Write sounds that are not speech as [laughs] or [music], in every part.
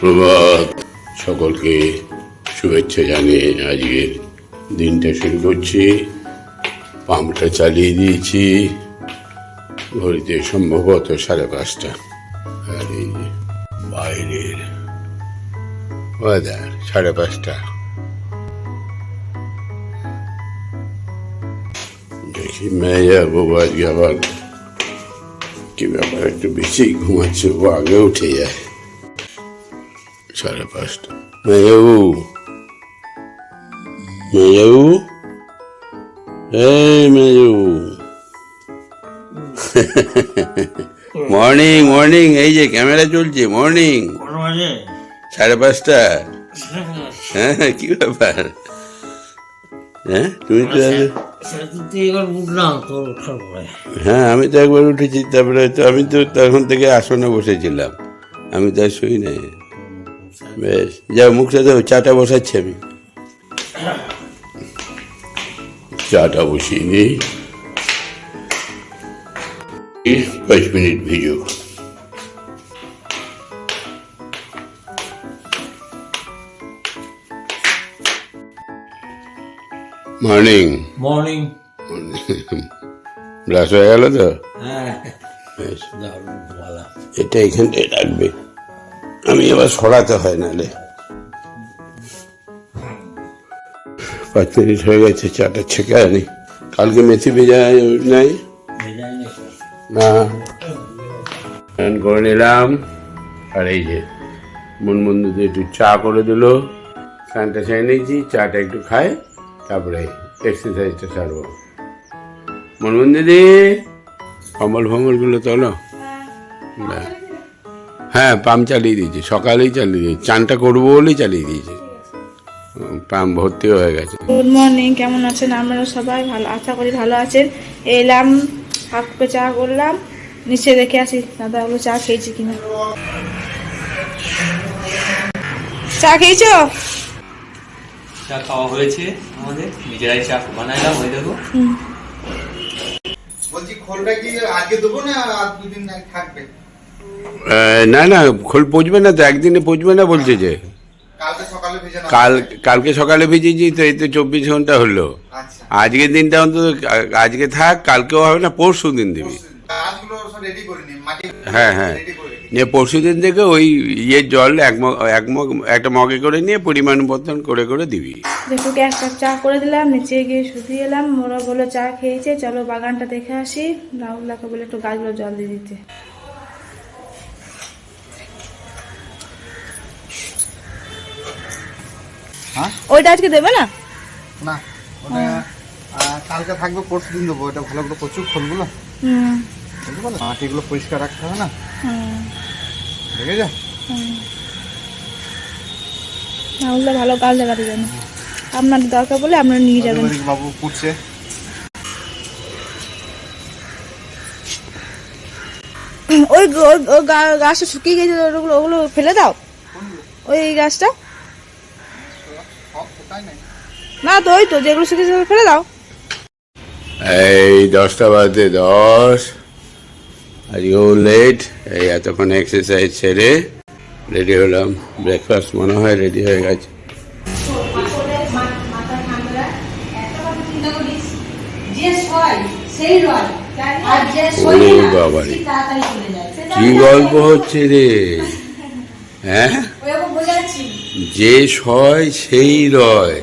প্রভাত সকলকে শুভেচ্ছা জানিয়ে আজকের দিনটা শুরু করছি। পাম্পটা চালিয়ে দিয়েছি। ঘড়িতে সম্ভবত সাড়ে পাঁচটা। আর এই যে বাইরের ওয়েদার সাড়ে পাঁচটা। দেখি মেয়ে যাব আজকে আবার। কি ব্যাপার, একটু বেশি ঘুমাচ্ছে, ও আগে উঠে যায়। [laughs] সাড়ে পাঁচটা মেয়েবাবু মেয়েবাবু এই মেয়েবাবু মর্নিং মর্নিং এই যে ক্যামেরা চলছে মর্নিং সাড়ে পাঁচটা। হ্যাঁ কি ব্যাপার? হ্যাঁ তুমি তো ওঠার পরে হ্যাঁ আমি তো একবার উঠেছি তারপরে তো আমি তো তখন থেকে আসনে বসেছিলাম। আমি তো আর শুই নাই। বেশ যাও মুখটা দাও চাটা বসাচ্ছি আমি। চাটা বসিয়ে নিই। পাঁচ মিনিট ভিজুক মর্নিং। মর্নিং। ব্রাশ হয়ে গেল তো? হ্যাঁ। এটা এখানটায় রাখবে। আমি এবার সরাতে হয় নালে। পাঁচ মিনিট হয়ে গেছে, চাটা ছেঁকে আনি। কালকে মেথি ভেজা নাই? না। করে নিলাম। আর এই যে মন বন্ধুতে একটু চা করে দিল। স্নানটা সেরে নিয়েছি, চাটা একটু খাই, তারপরে এক্সারসাইজটা সারবো মনমন দিদি কম্বল ফম্বলগুলো তোলো ব্যাস। হ্যাঁ পাম্প চালিয়ে দিয়েছি সকালেই চালিয়ে দিয়েছি চানটা করব বলেই চালিয়ে দিয়েছি। পাম্প ভর্তি হয়ে গেছে। গুড মর্নিং কেমন আছেন? আপনারা সবাই ভালো আশা করি ভালো আছেন। এলাম হাফ কাপে চা করলাম নিচে দেখে আসি দাদা বলো চা খেয়েছি কিনা। চা খেয়েছো? চা খাওয়া হয়েছে আমাদের নিজেরাই চা বানাইলাম ওই দেখো। বলছি খোলটা কি আজকে দেবো না আর দুদিন না থাকবে? না না খোল পচবে না তো একদিনে পচবে না বলছে যে। কালকে সকালে ভেজে নাও। কাল কালকে সকালে ভিজেছি তো এই তো চব্বিশ ঘণ্টা হলো। আচ্ছা। আজকের দিনটা অন্তত আজকে থাক কালকেও হবে না পরশু দিন দিবি। হ্যাঁ হ্যাঁ। নিয়ে পরশু দিন থেকে ওই ইয়ের জল একমগ এক মগ একটা মগে করে নিয়ে পরিমাণ মতন করে করে দিবি। যেটুকু এক কাপ চা করে দিলাম নিচে গিয়ে শুধু এলাম। মোরা বলে চা খেয়েছে চলো বাগানটা দেখে আসি। রাহুল্লাকে বলে একটু গাছগুলো জল দিয়ে দিতে। ওইটা আজকে দেবে না? না ওটা কালকে থাকবে পরশু দিন দেবো এটা ভালো করে প্রচুর খোলগুলো হুম। মাটিগুলো পরিষ্কার রাখতে হবে না? হুম। দেখে যা রাহুল্লা ভালো গাছ লাগাতে জানে আপনার দরকার বলে আপনারা নিয়ে যাবেন। বাবু পুড়ছে। ওই গাছটা শুকিয়ে গেছে ওগুলো ওগুলো ফেলে দাও। ওই গাছটা। না তো ওই তো যেগুলো শুকিয়েছে সেগুলো ফেলে দাও। এই দশটা বাজে দশ। আজকেও লেট এই এতক্ষণ এক্সারসাইজ ছেড়ে রেডি হলাম। ব্রেকফাস্ট মনে হয় রেডি হয়ে গেছে। আর কি গল্প হচ্ছে রে? হ্যাঁ? যে সয় সেই রয়।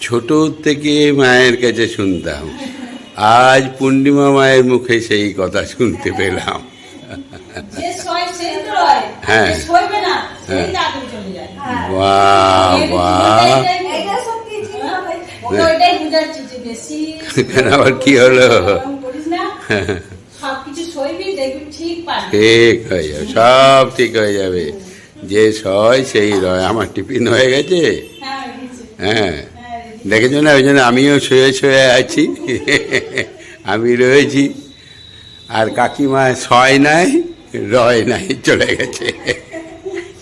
ছোট থেকে মায়ের কাছে শুনতাম। আজ পূর্ণিমা মায়ের মুখে সেই কথা শুনতে পেলাম। হ্যাঁ। হ্যাঁ। তাড়াতাড়ি চলে যায়। বাহ বাহ। এটা সত্যি ওকে ওইটাই বুঝাচ্ছি যে বেশি কেন আবার কি হলো? ঠিক হয়ে যাবে সব ঠিক হয়ে যাবে। যে সয় সেই রয়। আমার টিফিন হয়ে গেছে। হ্যাঁ। হ্যাঁ হ্যাঁ। দেখেছ না? ওই জন্য আমিও শুয়ে শুয়ে আছি। আমি রয়েছি। আর কাকিমা ছয় নাই রয় নাই চলে গেছে।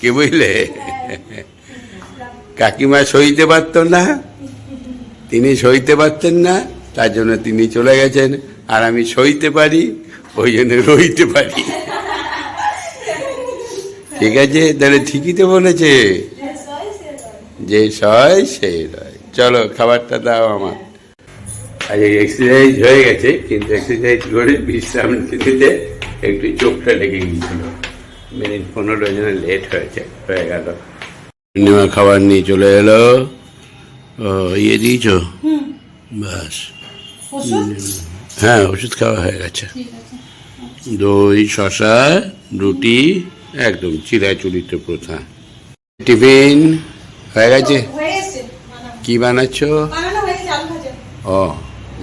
কি বুঝলে? কাকিমা সইতে পারতো না। তিনি সইতে পারতেন না। তার জন্য তিনি চলে গেছেন। আর আমি সইতে পারি ওই জন্য রইতে পারি। ঠিক আছে তাহলে ঠিকই তো বলেছে। যে সয় সেই রয়। চলো খাবারটা দাও আমার। আজ এক্সারসাইজ হয়ে গেছে কিন্তু এক্সারসাইজ করে বিশ্রাম নিতে একটু চোখটা লেগে গিয়েছিল। মিনিট পনেরো জন্য লেট হয়েছে হয়ে গেল। পূর্ণিমা খাবার নিয়ে চলে এলো। ও ইয়ে দিয়েছ? বাস। হ্যাঁ ওষুধ খাওয়া হয়ে গেছে। দই শশা রুটি একদম চিরাচরিত প্রথা। টিফিন হয়ে গেছে? হয়ে কি বানাচ্ছ? হয়ে ও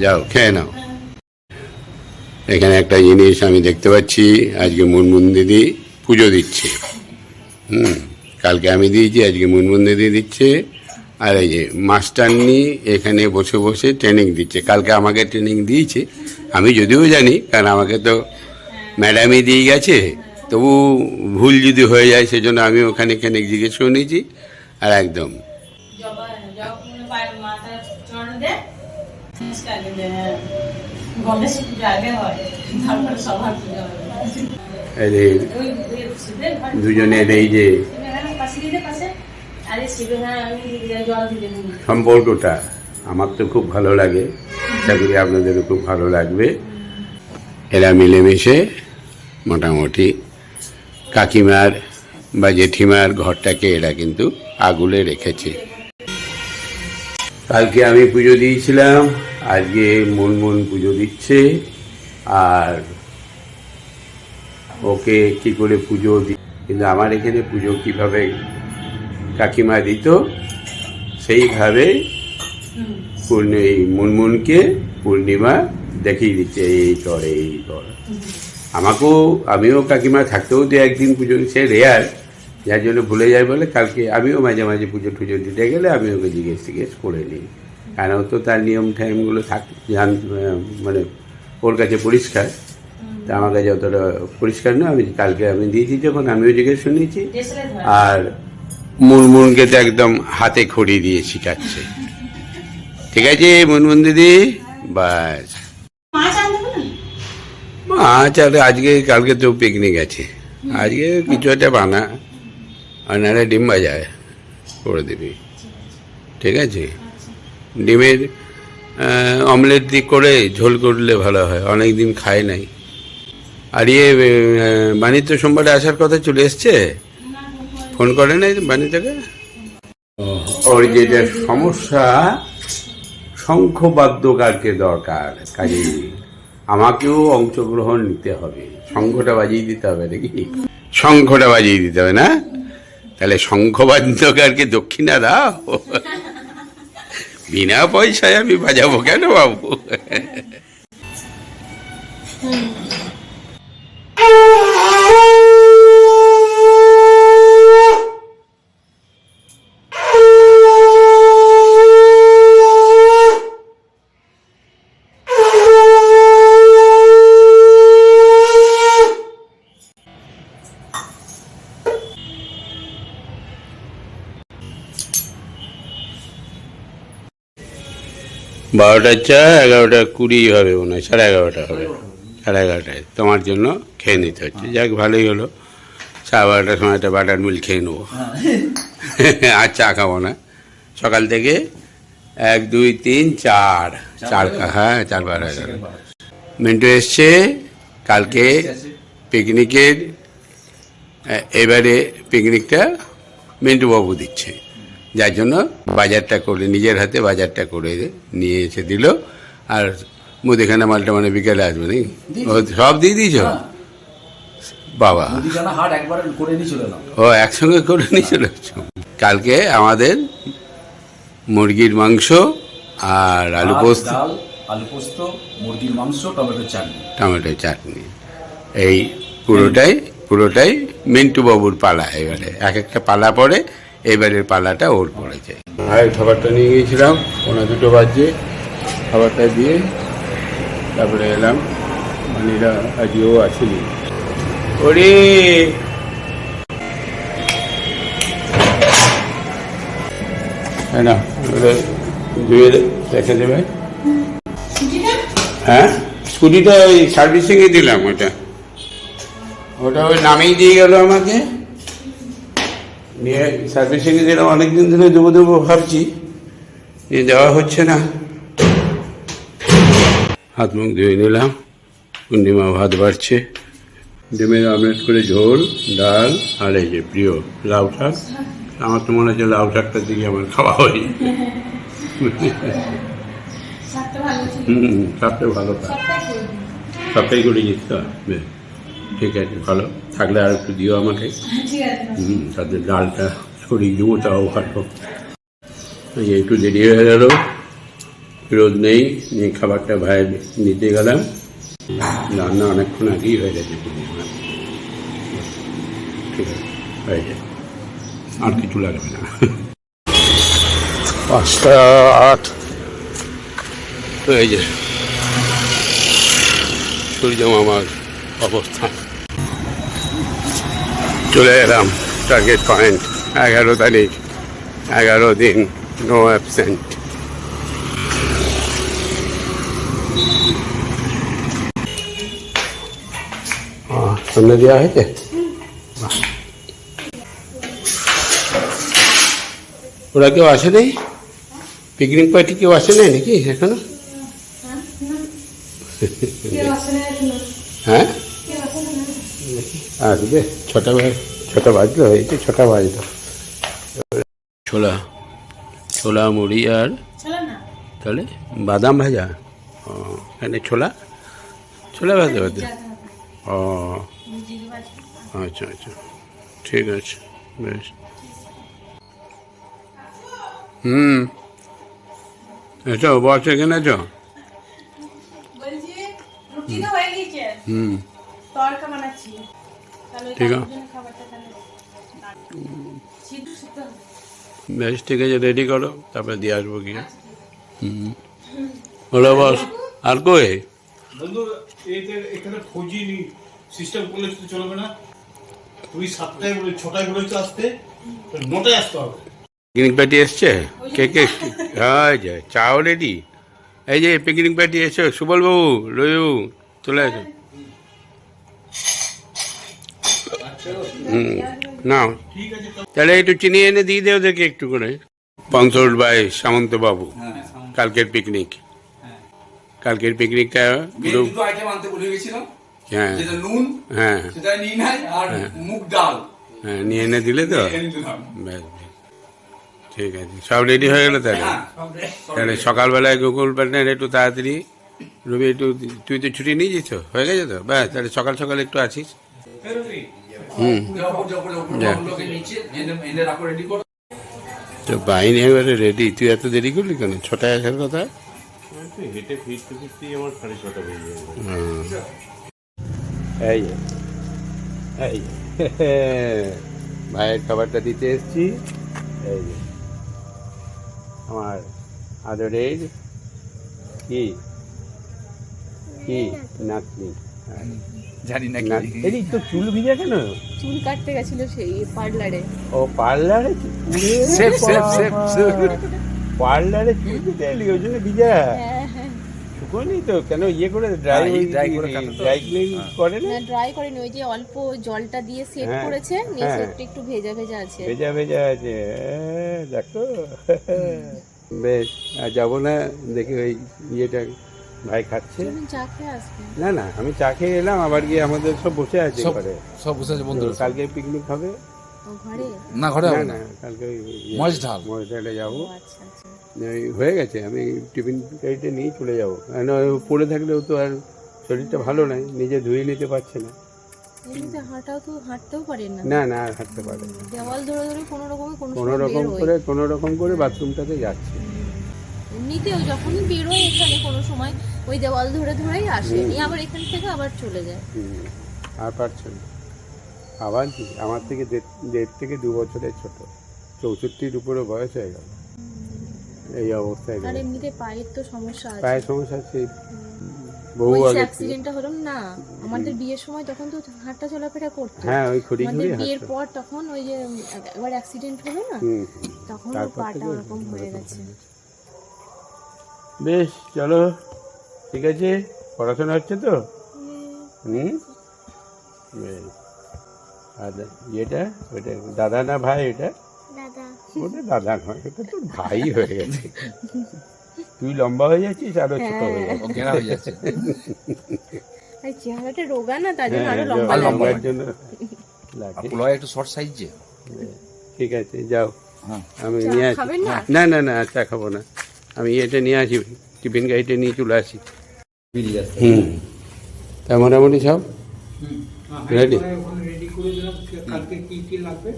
যাও খেয়ে নাও। এখানে একটা জিনিস আমি দেখতে পাচ্ছি আজকে মুনমুন দিদি পুজো দিচ্ছে। হুম কালকে আমি দিয়েছি আজকে মুনমুন দিদি দিচ্ছে। আর এই যে মাস্টারনি এখানে বসে বসে ট্রেনিং দিচ্ছে। কালকে আমাকে ট্রেনিং দিয়েছে আমি যদিও জানি কারণ আমাকে তো ম্যাডামই দিয়ে গেছে। তবু ভুল যদি হয়ে যায়, সেজন্য আমি ওখানে এখানে জিজ্ঞেস করে নিয়েছি, আর একদম। দুজনের এই যে সম্পর্কটা, আমার তো খুব ভালো লাগে। আশা করি আপনাদেরও খুব ভালো লাগবে। এরা মিলেমিশে মোটামুটি কাকিমার বা জেঠিমার ঘরটাকে এরা কিন্তু আগুলে রেখেছে। কালকে আমি পুজো দিয়েছিলাম, আজকে মুনমুন পুজো দিচ্ছে, আর ওকে কি করে পুজো দি, কিন্তু আমার এখানে পুজো কীভাবে কাকিমা দিত, সেইভাবে পূর্ণ মুনমুনকে পূর্ণিমা দেখিয়ে দিচ্ছে, এই কর এই কর আমাকেও আমিও কাকিমা থাকতেও তো একদিন পুজো সে রেয়ার যার জন্য ভুলে যায় বলে কালকে আমিও মাঝে মাঝে পুজো টুজো দিতে গেলে আমি ওকে জিজ্ঞেস টিজ্ঞেস করে নিই। কারণ তো তার নিয়ম টাইমগুলো থাক জান মানে ওর কাছে পরিষ্কার। তা আমার কাছে অতটা পরিষ্কার নয় আমি কালকে আমি দিয়েছি যখন আমিও জিজ্ঞেস শুনেছি আর মুনমুনকে তো একদম হাতে খড়ি দিয়ে শিখাচ্ছে। ঠিক আছে মুনমুন দিদি? বাস। মাছ আর আজকে, কালকে তো পিকনিক আছে। আজকে কিছু একটা বানা, আর নাহলে ডিম বাজায় করে দিবি। ঠিক আছে? ডিমের অমলেট দিয়ে করে ঝোল করলে ভালো হয়, অনেক দিন খায় নাই। আর ইয়ে বাণিজ্য সোমবারে আসার কথা চলে এসছে? ফোন করে নাই বাণিজ্যকে? ওর যেটা সমস্যা, শঙ্খবাদ্যকারকে দরকার কাজে আমাকেও অংশগ্রহণ নিতে হবে। সংঘটা বাজিয়ে দিতে হবে নাকি? শঙ্খটা বাজিয়ে দিতে হবে না? তাহলে শঙ্খবাদ্যকারকে দক্ষিণা দাও। বিনা পয়সায় আমি বাজাবো কেন বাবু? বারোটার চা এগারোটা কুড়ি হবে মনে হয় সাড়ে এগারোটা হবে। সাড়ে এগারোটায়। তোমার জন্য খেয়ে নিতে হচ্ছে। যাক ভালোই হলো। সাড়ে বারোটার সময় একটা বাটার মিল খেয়ে নেব। আর চা খাব না। সকাল থেকে এক দুই তিন চার। চার খা- হ্যাঁ চার বার হয়ে গেল মিন্টু এসছে। কালকে পিকনিকের এবারে পিকনিকটা মিন্টু বাবু দিচ্ছে। যার জন্য বাজারটা করে নিজের হাতে বাজারটা করে নিয়ে এসে দিল। আর মুদিখানা মালটা মানে বিকেলে আসবে নাকি? ও সব দিয়ে দিয়েছ? বাবা। চলে এলাম। ও একসঙ্গে করে নিয়ে চলে কালকে আমাদের মুরগির মাংস আর আলু পোস্ত। আলু পোস্ত মুরগির মাংস টমেটো চাটনি। টমেটো চাটনি। এই পুরোটাই পুরোটাই মিন্টু বাবুর পালা এবারে। এক একটা পালা পড়ে এবারের পালাটা ওর পড়েছে আর খাবারটা নিয়ে গিয়েছিলাম ওনা দুটো বাজছে খাবারটা দিয়ে তারপরে এলাম। মানিরা আজও আসেনি। ওরে! হ্যাঁ না ওটা ধুয়ে রেখে দেবে। হ্যাঁ? স্কুটিটা ওই সার্ভিসিংয়ে দিলাম ওটা। ওটা ওই নামেই দিয়ে গেল আমাকে। নিয়ে সার্ভিসিংয়ে দিলাম অনেকদিন ধরে দেবো দেবো ভাবছি নিয়ে দেওয়া হচ্ছে না। হাত মুখ ধুয়ে নিলাম পূর্ণিমা ভাত বাড়ছে। ডিমের আমলেট করে ঝোল ডাল আর এই যে প্রিয় লাউ শাক। আমার তো মনে হচ্ছে লাউ শাকটার দিকে আমার খাওয়া হয় হুম শাকটা ভালো। খায় সবটাই করে দিচ্ছ বেশ ঠিক আছে ভালো। থাকলে আর একটু দিও আমাকে। হুম তাতে ডালটা ছড়িয়ে দেবো তাও ভালো। একটু দেরি হয়ে গেল। রোদ নেই নিয়ে খাবারটা ভাই নিতে গেলাম। রান্না অনেকক্ষণ আগেই হয়ে গেছে। ঠিক আছে হয়ে যায় আর কিছু লাগবে না। পাঁচটা আট। হয়ে যায় সূর্য মামার অবস্থান। চলে এলাম। টার্গেট পয়েন্ট এগারো তারিখ এগারো দিন নো অ্যাবসেন্ট সন্ধ্যে দেওয়া হয়েছে? ওরা কেউ আসে নেই? পিকনিক পার্টি কেউ আসে নাই নাকি এখনও? হ্যাঁ? আসবে। ছটা ছটা বাজলো এই তো ছটা বাজলো। ছোলা ছোলা মুড়ি আর তাহলে বাদাম ভাজা? ও এখানে ছোলা? ছোলা ভাজা ভাজা ও আচ্ছা আচ্ছা ঠিক আছে বেশ। হুম এসো বস এখানে আছো হুম। তরকা বানাচ্ছি। ঠিক আছে। বেশ ঠিক আছে রেডি করো তারপরে দিয়ে আসব গিয়ে। হুম। হলো বস আর কই? বন্ধু এতে এখানে ফৌজি সিস্টেম করলে তো চলবে না। তুই সাতটায় বলে ছটায় বলেছ আসতে নটায় আসতে হবে। পিকনিক পার্টি এসছে? কে কে হ্যাঁ যে চাও রেডি এই যে পিকনিক পার্টি সুবল বাবু রবিবাবু চলে আসো হুম নাও। তাহলে একটু চিনি এনে দিয়ে দে ওদেরকে একটু করে। স্পন্সর্ড বাই সামন্ত বাবু কালকের পিকনিক কালকের পিকনিকটা হ্যাঁ। হ্যাঁ। ডাল। হ্যাঁ নিয়ে এনে দিলে তো? বেশ ঠিক আছে। সব রেডি হয়ে গেলো তাহলে? হ্যাঁ তাহলে সকালবেলায় গুগল প্যাটার্ন একটু তাড়াতাড়ি রবি একটু তুই তো ছুটি নিয়েছিস তো? হয়ে গেছে তো? ব্যাস তাহলে সকাল সকাল একটু আছিস হুম। যাও, যাও, যাও, যাও, যা। ওগুলোকে নিচে এনে এনে রাখো রেডি করো তো বাইনি এবারে রেডি তুই এত দেরি করলি কেন? ছটায় আসার কথা? হেঁটে ফিরতে ফিরতেই আমার সাড়ে ছটা বেজে এই এই ভাইয়ের খাবারটা দিতে এসছি। এই যে আমার আদরের কি? কি? নাতনি। জানি না নাত- এই তো চুল ভিজে কেন? চুল কাটতে গেছিল সেই পার্লারে। ও পার্লারে সেফ, সেফ, সেফ। পার্লারে চুল দিতে এলি ওই জন্য ভিজা। হ্যাঁ হ্যাঁ। শুকোনি তো কেন ইয়ে করে ড্রাই হ্যাঁ, dry করে কাটো ড্রাই ক্লিন করে না? ড্রাই করেনি ওই যে অল্প জলটা দিয়ে সেট করেছে নিয়ে। সেটটা একটু ভেজা ভেজা আছে। ভেজা ভেজা আছে। দেখো। বেশ আর যাব না দেখি ওই ইয়েটা ভাই খাচ্ছে। তুমি চা খেয়ে আসবে। না না আমি চা খেয়ে এলাম আবার গিয়ে আমাদের সব বসে আছে সব ঘরে। সব বসে আছে বন্ধুরা কালকে পিকনিক হবে? না ঘরে? না হবে না না। কালকে ওই ইয়ে- মহেশঢাল। মহেশঢালে যাব। ও আচ্ছা আচ্ছা। হয়ে গেছে আমি টিফিন গাড়িতে নিয়ে চলে যাব। কেন পড়ে থাকলেও তো আর শরীরটা ভালো নাই নিজে ধুয়ে নিতে পারছে না। এমনিতে হাঁটাও তো হাঁটতেও পারেন না। না না আর হাঁটতে পারে কোনো রকম করে কোনো রকম করে বাথরুমটাতে যাচ্ছে। এমনিতেও যখনই বেরোয় এখানে কোনো সময় ওই দেওয়াল ধরে ধরেই আসে নিয়ে আবার এখান থেকে আবার চলে যায়। আর পারছে না আবার কি? আমার থেকে দেড়- থেকে দু বছরের ছোট। চৌষট্টির উপরে বয়স হয়ে গেল। এই অবস্থায় আর এমনিতে পায়ের তো সমস্যা আছে। পায়ের সমস্যা সেই বহু আগে অ্যাক্সিডেন্টটা হলো না আমাদের বিয়ের সময় তখন তো হাঁটা চলাফেরা করতো। হ্যাঁ ওই খড়ি আমাদের বিয়ের পর তখন ওই যে একবার অ্যাক্সিডেন্ট হলো না। তখন পাটা ওরকম হয়ে গেছে। বেশ চলো। ঠিক আছে? পড়াশোনা হচ্ছে তো? হুম? আর এটা ওটা দাদা না ভাই এটা? দাদা। ওটা দাদা নয় ওটা তোর ভাই হয়ে গেছে। তুই লম্বা হয়ে যাচ্ছিস আরও ছোট হয়ে হয়ে। যাচ্ছে। আর চেহারাটা রোগা না তার জন্য হ্যাঁ, আরও লম্বা লম্বার জন্য। লাগে একটু শর্ট সাইজ যে। ঠিক আছে যাও। হ্যাঁ। আমি নিয়ে আসি। না? না না না চা খাব না। আমি এটা নিয়ে আসি টিফিন গাড়িটা নিয়ে চলে আসি। হুম। তা মোটামুটি সব? রেডি রেডি করে দিলাম। কালকে কি কি লাগবে?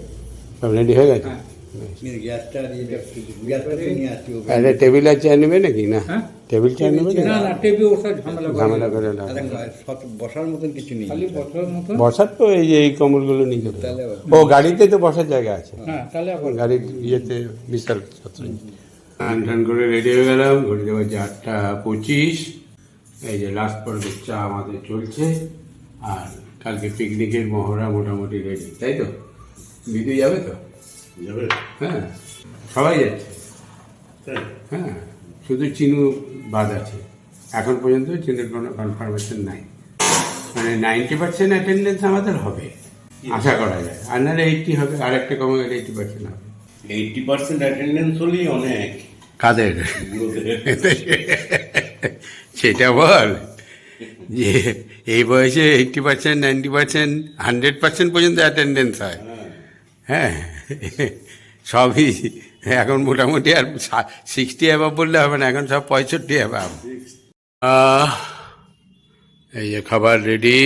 সব রেডি হয়ে গেছে? নিয়ে আসছি আরে টেবিল আর চেয়ার নেবে নাকি? না। হ্যাঁ? টেবিল চেয়ার নেবে না না না টেবিল ওটা ঝামেলা করে না বসার মতন কিছু নেই। খালি বসার তো এই যে এই কমলগুলো নিয়ে যাবে ও গাড়িতে তো বসার জায়গা আছে। হ্যাঁ গাড়ির ইয়েতে বিশাল ছত্র স্নান টান করে রেডি হয়ে গেলাম। ঘড়িতে বাজে আটটা পঁচিশ। এই যে লাস্ট পর্বের চা আমাদের চলছে আর কালকে পিকনিকের মহড়া মোটামুটি রেডি তাই তো? দিদি যাবে তো? যাবে। হ্যাঁ সবাই যাচ্ছে? হ্যাঁ শুধু চিনু বাদ আছে। এখন পর্যন্ত চিনুর কোনো কনফার্মেশন নাই। মানে নাইনটি পার্সেন্ট অ্যাটেন্ডেন্স আমাদের হবে আশা করা যায়। আর নাহলে এইটটি হবে আর একটা কমে গেলে এইটটি পার্সেন্ট হবে। এইটটি পার্সেন্ট অ্যাটেন্ডেন্স হলেই অনেক। কাদের? [laughs] সেটা বল। যে এই বয়সে eighty percent ninety percent hundred percent পর্যন্ত অ্যাটেন্ডেন্স হয়। হ্যাঁ সবই এখন মোটামুটি আর সিক্সটি অ্যাভাব বললে হবে না, এখন সব পঁয়ষট্টি অ্যাভাব এই যে খাবার রেডি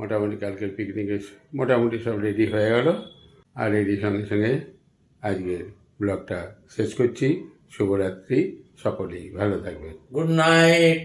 মোটামুটি কালকের পিকনিকে মোটামুটি সব রেডি হয়ে গেল। আর রেডির সঙ্গে সঙ্গে আজকের ব্লগটা শেষ করছি। শুভরাত্রি। সকলেই ভালো থাকবেন। Good night